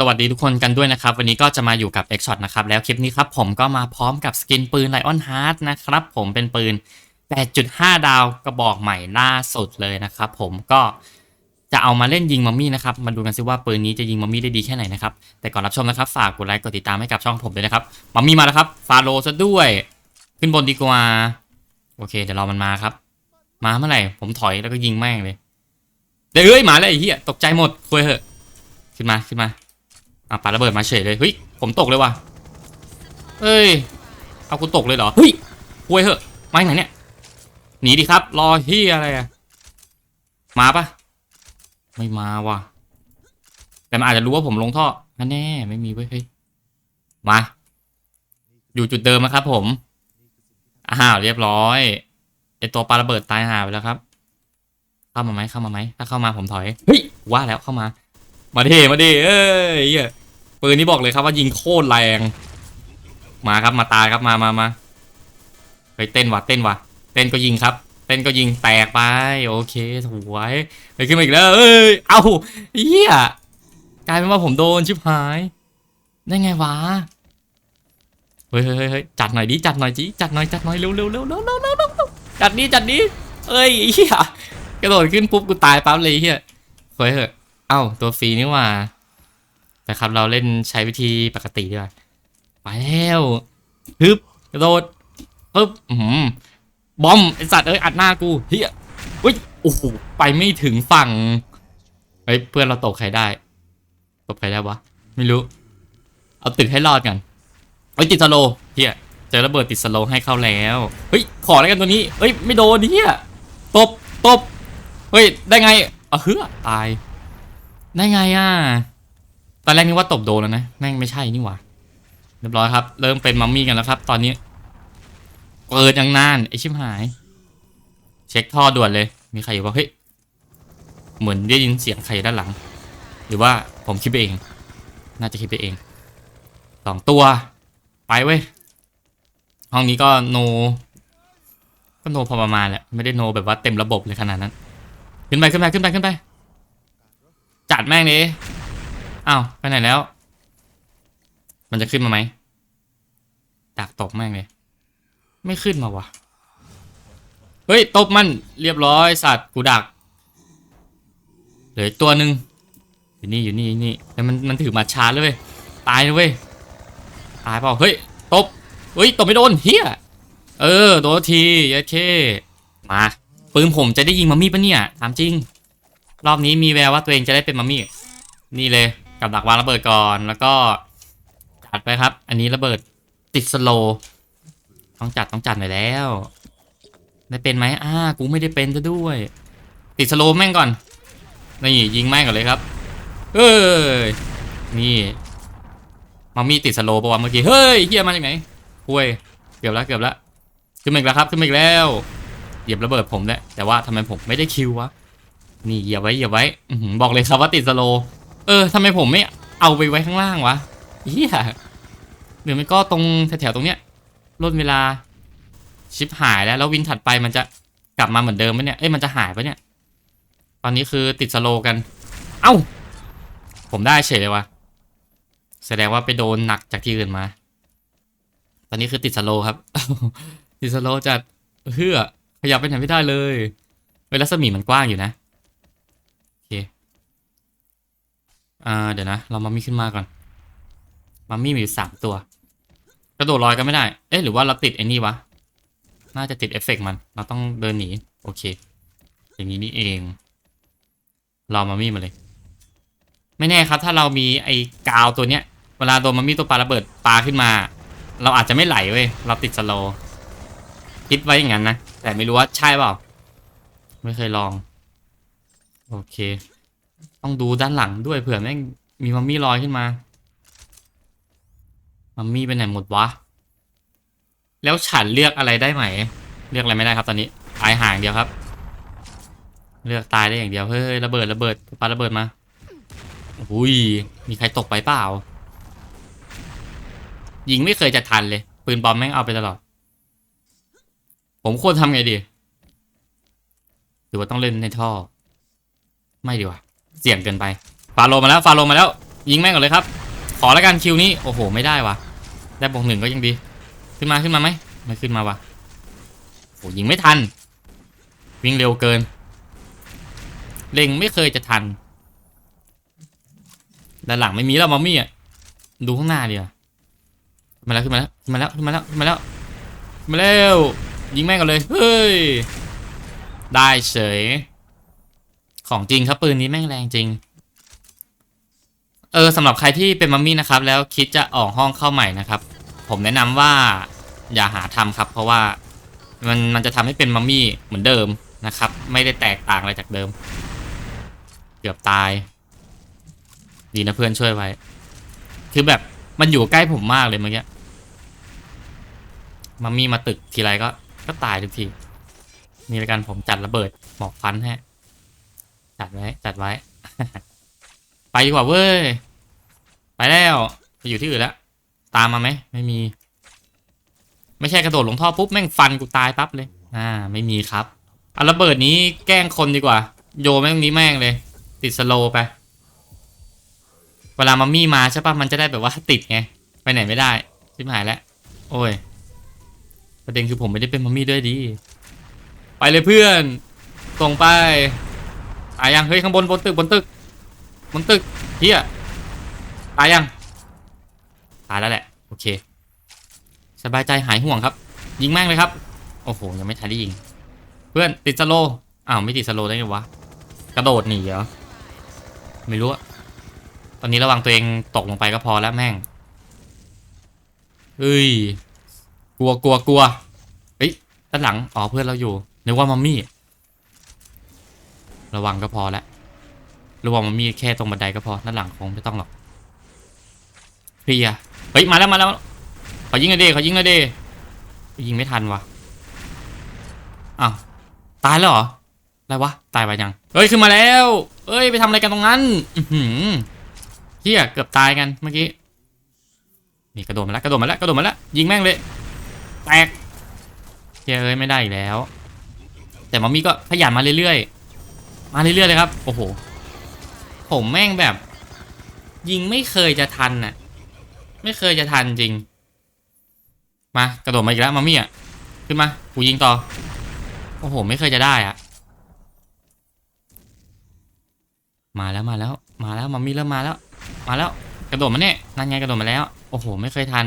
สวัสดีทุกคนกันด้วยนะครับ วันนี้ก็จะมาอยู่กับ X Shot นะครับ แล้วคลิปนี้ครับผมก็มาพร้อมกับสกินปืน Lion Heart นะครับ ผมเป็นปืน 8.5 ดาวกระบอกใหม่ล่าสุดเลยนะครับ ผมก็จะเอามาเล่นยิงมัมมี่นะครับ มาดูกันซิว่าปืนนี้จะยิงมัมมี่ได้ดีแค่ไหนนะครับ แต่ก่อนรับชมนะครับ ฝากกดไลค์กดติดตามให้กับช่องผมด้วยนะครับมัมมี่มาแล้วครับฟาโรซะด้วย ขึ้นบนดีกว่า โอเคเดี๋ยวรอมันมาครับ มาเมื่อไหร่ผมถอยแล้วก็ยิงแม่งเลยเดี๋ยวเอ้ยหมาเลยไอ้เหี้ยตกใจหมดคุยเหอะ ขึ้นมาขึ้นมา อะปาระเบิดมาเฉยเลยเฮ้ยผมตกเลยว่ะเอ้ยเอากูตกเลยเหรอเฮ้ยหวยเหอะมาจากไหนเนี่ยหนีดิครับ รอเฮียอะไรอะมาปะไม่มาว่ะ แต่มันอาจจะรู้ว่าผมลงท่อแน่ๆไม่มีเว้ยเฮ้ยมา อยู่จุดเดิมนะครับผมอ้าวเรียบร้อยไอตัวปาระเบิดตายหาไปแล้วครับ เข้ามาไหมเข้ามาไหมถ้าเข้ามาผมถอยเฮ้ยว่าแล้วเข้ามา มาดิมาดิเอ้ยเหี้ย ปืนนี้บอกเลยครับว่ายิงโคตรแรง มาครับมาตายครับมามามาเฮ้ยเต้นวะเต้นวะเต้นก็ยิงครับ เต้นก็ยิงแตกไป โอเคสวยไปขึ้นมาอีกแล้วเอ้ยเอ้าเหี้ยกลายเป็นว่าผมโดนชิบหาย ได้ไงวะเฮ้ยเฮ้ยจัดหน่อยดิจัดหน่อยจีจัดหน่อยจัดหน่อยเร็วเร็วเร็วเร็วเร็วเร็วจัดนี้จัดนี้เอ้ยเหี้ยกระโดดขึ้นปุ๊บกูตายปั๊บเลยเหี้ยเฮ้ยเฮ้ยเอ้าตัวฟรีนี่ว่า แต่ครับ เราเล่นใช้วิธีปกติดีกว่าไปแล้วฮึบกระโดดฮึบอืมบอมไอสัตว์เอ้ยอัดหน้ากูเฮียเฮ้ยโอ้โหไปไม่ถึงฝั่งเฮ้ยเพื่อนเราตกใครได้ตกใครได้วะไม่รู้ เอาตึกให้รอดกันเฮ้ยติดสโลเฮียเจอระเบิดติดสโลให้เข้าแล้วเฮ้ยขอแล้วกันตัวนี้เฮ้ยไม่โดนเฮียตบตบเฮ้ยได้ไงอะเฮือตาย ได้ไงอะ ตอนแรกนึกว่าตบโดนแล้วนะแม่งไม่ใช่นี่หว่าเรียบร้อยครับ เริ่มเป็นมัมมี่กันแล้วครับ ตอนนี้ เปิดยังนานไอชิบหาย เช็คท่อด่วนเลย มีใครอยู่ว่าเฮ้ยเหมือนได้ยินเสียงใครด้านหลัง หรือว่าผมคิดไปเอง น่าจะคิดไปเองสองตัว ไปเว้ยห้องนี้ก็โน ก็โนพอประมาณแหละไม่ได้โนแบบว่าเต็มระบบเลยขนาดนั้น ขึ้นไปขึ้นไปขึ้นไปขึ้นไป จัดแม่งดิ อ้าวไปไหนแล้ว มันจะขึ้นมาไหมดักตบแม่งเลยไม่ขึ้นมาวะเฮ้ยตบมันเรียบร้อยสัตว์กูดักเหลืออีกตัวหนึ่งอยู่นี่อยู่นี่อยู่นี่แต่มันมันถือมาชาร์จเลยเว้ยตายเลยเว้ยตายเปล่าเฮ้ยตบเฮ้ยตบไม่โดนเฮียเออโดนทีโอเคมาปืนผมจะได้ยิงมามี่ปะเนี่ยถามจริง รอบนี้มีแววว่าตัวเองจะได้เป็นมัมมี่นี่เลย กับดักวางระเบิดก่อนแล้วก็จัดไปครับ อันนี้ระเบิดติดสโลต้องจัดต้องจัดหน่อยแล้ว ได้เป็นไหมอ้ากูไม่ได้เป็นซะด้วย ติดสโลแม่งก่อนนี่ยิงแม่งก่อนเลยครับเฮ้ยนี่มัมมี่ติดสโลปะวะเมื่อกี้เฮ้ยเฮียมาจากไหนห่วยเกือบแล้วเกือบแล้วขึ้นมาอีกแล้วครับขึ้นมาอีกแล้วเหยียบระเบิดผมแล้วแต่ว่าทำไมผมไม่ได้คิววะนี่เหยียบไว้เหยียบไว้บอกเลยครับว่าติดสโล เออทำไมผมไม่เอาไปไว้ข้างล่างวะเฮียหรือไม่ก็ตรงแถวๆตรงเนี้ยลดเวลาชิปหายแล้วแล้ววินถัดไปมันจะกลับมาเหมือนเดิมไหมเนี่ย เอ้ยมันจะหายปะเนี่ย ตอนนี้คือติดสโลกัน เอ้า ผมได้เฉยเลยวะแสดงว่าไปโดนหนักจากที่อื่นมา ตอนนี้คือติดสโลครับ ติดสโลจัดเฮือขยับไปไหนไม่ได้เลยเวลาสมีมันกว้างอยู่นะ โอเค อ่าเดี๋ยวนะ เรามามี่ขึ้นมาก่อนมามี่มีอยู่สามตัว กระโดดลอยก็ไม่ได้ เอ๊ะหรือว่าเราติดไอ้นี่วะ น่าจะติดเอฟเฟกต์มัน เราต้องเดินหนี โอเค อย่างนี้นี่เอง เรามามี่มาเลย ไม่แน่ครับ ถ้าเรามีไอ้กาวตัวเนี้ย เวลาโดนมามี่ตัวปลาระเบิดปลาขึ้นมา เราอาจจะไม่ไหลเว้ย เราติดสโลคิดไว้อย่างนั้นนะ แต่ไม่รู้ว่าใช่เปล่า ไม่เคยลอง โอเค ต้องดูด้านหลังด้วยเผื่อแม่งมีมัมมี่ลอยขึ้นมา มัมมี่ไปไหนหมดวะ แล้วฉันเลือกอะไรได้ไหม เลือกอะไรไม่ได้ครับตอนนี้ตายห่างเดียวครับ เลือกตายได้อย่างเดียว เฮ้ยระเบิดระเบิดปาระเบิดมาอุ้ย มีใครตกไปเปล่า ยิงไม่เคยจะทันเลย ปืนบอมแม่งเอาไปตลอด ผมควรทำไงดี หรือว่าต้องเล่นในท่อ ไม่ดีกว่า เสี่ยงเกินไปฟาโลมาแล้วฟาโลมาแล้วยิงแม่งก่อนเลยครับ ขอแล้วกันคิวนี้โอ้โหไม่ได้วะได้บวกหนึ่งก็ยังดี ขึ้นมาขึ้นมาไหมไม่ขึ้นมาวะโอ้ยิงไม่ทัน วิ่งเร็วเกิน เล็งไม่เคยจะทันด้านหลังไม่มีแล้วมัมมี่อะดูข้างหน้าดีกว่ามาแล้วขึ้นมาแล้วขึ้นมาแล้วขึ้นมาแล้วขึ้นมาแล้วขึ้นมาแล้วยิงแม่งกันเลยเฮ้ยได้เฉย ของจริงครับปืนนี้แม่งแรงจริง เออสำหรับใครที่เป็นมัมมี่นะครับ แล้วคิดจะออกห้องเข้าใหม่นะครับ ผมแนะนำว่าอย่าหาทำครับ เพราะว่ามันมันจะทำให้เป็นมัมมี่เหมือนเดิมนะครับ ไม่ได้แตกต่างอะไรจากเดิม เกือบตาย ดีนะเพื่อนช่วยไว้ คือแบบมันอยู่ใกล้ผมมากเลยเมื่อกี้มัมมี่มาตึกทีไรก็ก็ตายทุกที นี่ละกันผมจัดระเบิดหมอกฟันให้ จัดไว้ จัดไว้ ไปดีกว่าเว้ย ไปแล้วไปอยู่ที่อื่นแล้ว ตามมาไหม ไม่มี ไม่ใช่กระโดดลงท่อปุ๊บแม่งฟันกูตายปั๊บเลย อ่า ไม่มีครับ เอาระเบิดนี้แกล้งคนดีกว่า โยแม่งนี้แม่งเลย ติดสโลว์ไป เวลามัมมี่มาใช่ปะมันจะได้แบบว่าติดไง ไปไหนไม่ได้ชิบหายแล้ว โอ้ย ประเด็นคือผมไม่ได้เป็นมัมมี่ด้วยดี ไปเลยเพื่อนส่งไป ตายยังเฮ้ยข้างบนบนตึกบนตึกบนตึกเฮียตายยังตายแล้วแหละโอเค สบายใจหายห่วงครับ ยิงแม่งเลยครับ โอ้โหยังไม่ทันได้ยิง เพื่อนติดสโลอ้าวไม่ติดสโลได้ไงวะกระโดดหนีเหรอไม่รู้อะตอนนี้ระวังตัวเองตกลงไปก็พอแล้วแม่งเฮ้ยกลัวกลัวกลัวเฮ้ยด้านหลังอ๋อเพื่อนเราอยู่นึกว่ามัมมี่ ระวังก็พอแล้วระวังมัมมี่แค่ตรงบันไดก็พอด้านหลังคงไม่ต้องหรอกเคลียเฮ้ยมาแล้วมาแล้วขอยิงหน่อยดิขอยิงหน่อยดิยิงไม่ทันวะอ้าวตายแล้วเหรออะไรวะตายไปยังเฮ้ยขึ้นมาแล้ว เอ้ยไปทำอะไรกันตรงนั้นอืเฮียเกือบตายกันเมื่อกี้นี่กระโดดมาแล้วกระโดดมาแล้วกระโดดมาแล้วยิงแม่งเลยแตกเฮียเอ้ยไม่ได้อีกแล้ว แต่มัมมี่ก็ขยันมาเรื่อยๆ มาเรื่อยๆเลยครับ โอ้โห ผมแม่งแบบ ยิงไม่เคยจะทันน่ะ ไม่เคยจะทันจริง มากระโดดมาอีกแล้วมัมมี่อะ ขึ้นมากูยิงต่อ โอ้โห ไม่เคยจะได้อะ มาแล้วมาแล้ว มาแล้วมัมมี่เริ่มมาแล้ว มาแล้ว กระโดดมาเนี่ยนั่นไงกระโดดมาแล้ว โอ้โห ไม่เคยทัน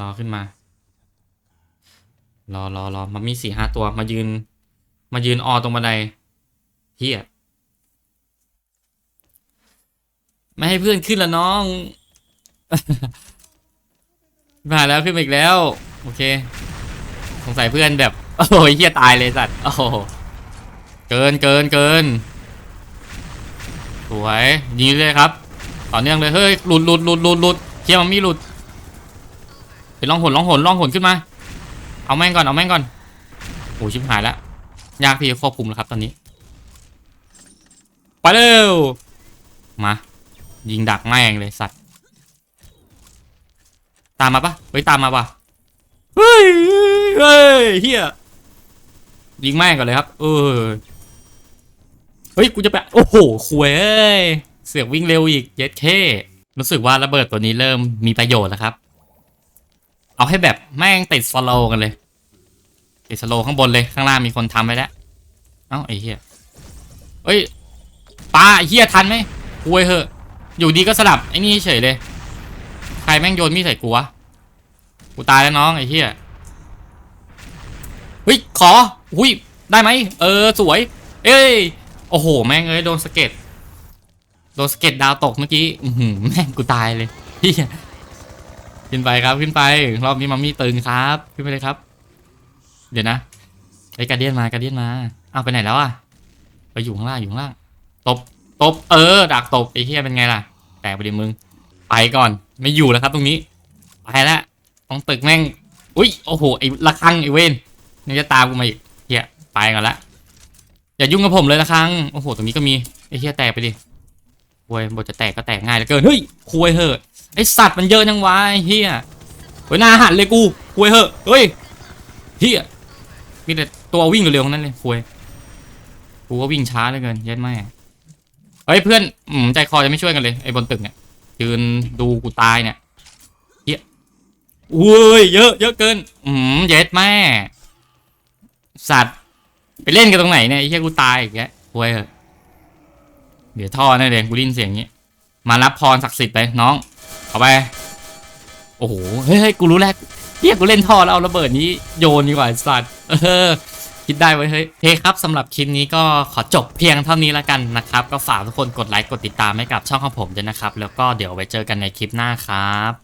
รอขึ้นมารอรอรอมัมมี่สี่ห้าตัวมายืน มายืนออตรงบันไดเฮียไม่ให้เพื่อนขึ้นละน้องมาแล้วขึ้นอีกแล้ว โอเค สงสัยเพื่อนแบบ โอ้ยเฮียตายเลยสัตว์โอ้โหเกินเกินเกินสวยยิงเลยครับ ต่อเนื่องเลยเฮ้ยหลุดหลุดหลุดหลุดหลุดเฮียมันมีหลุดไปล่องหนล่องหนล่องหนขึ้นมา เอาแม่งก่อนเอาแม่งก่อนโอ้ชิบหายแล้ว ยากที่จะควบคุมแล้วครับตอนนี้ ไปเร็ว มา ยิงดักแม่งเลยสัตว์ ตามมาปะเฮ้ยตามมาปะเฮ้ยเฮ้ยเฮียยิงแม่งก่อนเลยครับ เออ เฮ้ยกูจะไป โอ้โหคุยเอ้ย เสือกวิ่งเร็วอีก เย็ดเค รู้สึกว่าระเบิดตัวนี้เริ่มมีประโยชน์แล้วครับ เอาให้แบบแม่งติดสโลว์กันเลย ติดสโลข้างบนเลยข้างล่างมีคนทำไว้แล้ว เอ้าไอ้เหี้ยเฮ้ยปลาเหี้ยทันไหมคุยเหอะ อยู่ดีก็สลับไอ้นี่เฉยเลย ใครแม่งโยนมีดใส่กูวะกูตายแล้วน้องไอ้เหี้ยเฮ้ยขอหุ้ยได้ไหมเออสวย เอ้ยโอ้โห แม่งเอ้ยโดนสเก็ดโดนสเก็ดดาวตกเมื่อกี้อืแม่งกูตายเลยเฮียขึ้นไปครับขึ้นไป รอบนี้มัมมี่ตึงครับ ขึ้นไปเลยครับ เดี๋ยวนะไอ้การเดียนมาการเดียนมาเอาวไปไหนแล้วอะไปอยู่ข้างล่างอยู่ข้างล่างตบตบเออดักตบไอ้เฮียเป็นไงล่ะ แตกไปดิมึง ไปก่อนไม่อยู่แล้วครับตรงนี้ไปแล้วต้องตึกแม่งอุ้ยโอ้โหไอ้ละคังไอ้เวนนี่จะตามกูมาอีกเฮียไปก่อนละอย่ายุ่งกับผมเลยละครังโอ้โหตรงนี้ก็มีไอ้เฮียแตกไปดิควยบทจะแตกก็แตกง่ายเหลือเกินเฮ้ยควยเหอะไอสัตว์มันเยอะจังวะไอเฮียเฮ้ยหน้าหันเลยกูควยเหอะเฮ้ยเฮีย มีแต่ตัววิ่งเร็วๆนั้นเลยควยกูก็วิ่งช้าเหลือเกินเย็ดแม่เฮ้ยเพื่อนอืมใจคอจะไม่ช่วยกันเลยไอ้บนตึกเนี่ยยืนดูกูตายเนี่ยเฮียอุ้ยเยอะเยอะเกิน อืมเย็ดแม่ สัตว์ไปเล่นกันตรงไหนเนี่ยไอ้เฮียกูตายอีกแล้วโว้ยเถอะเดี๋ยวท่อแน่เลยกูได้นเสียงนี้มารับพรศักดิ์สิทธิ์ไปน้องเอาไป โอ้โหเฮ้ยกูรู้แล้ว เฮียกูเล่นท่อแล้วเอาระเบิดนี้โยนดีกว่าสัตว์เออคิดได้ไว้เฮ้ยเฮ้คครับสำหรับคลิปนี้ก็ขอจบเพียงเท่านี้แล้วกันนะครับ ก็ฝากทุกคนกดไลค์กดติดตามให้กับช่องของผมด้วยนะครับ แล้วก็เดี๋ยวไว้เจอกันในคลิปหน้าครับ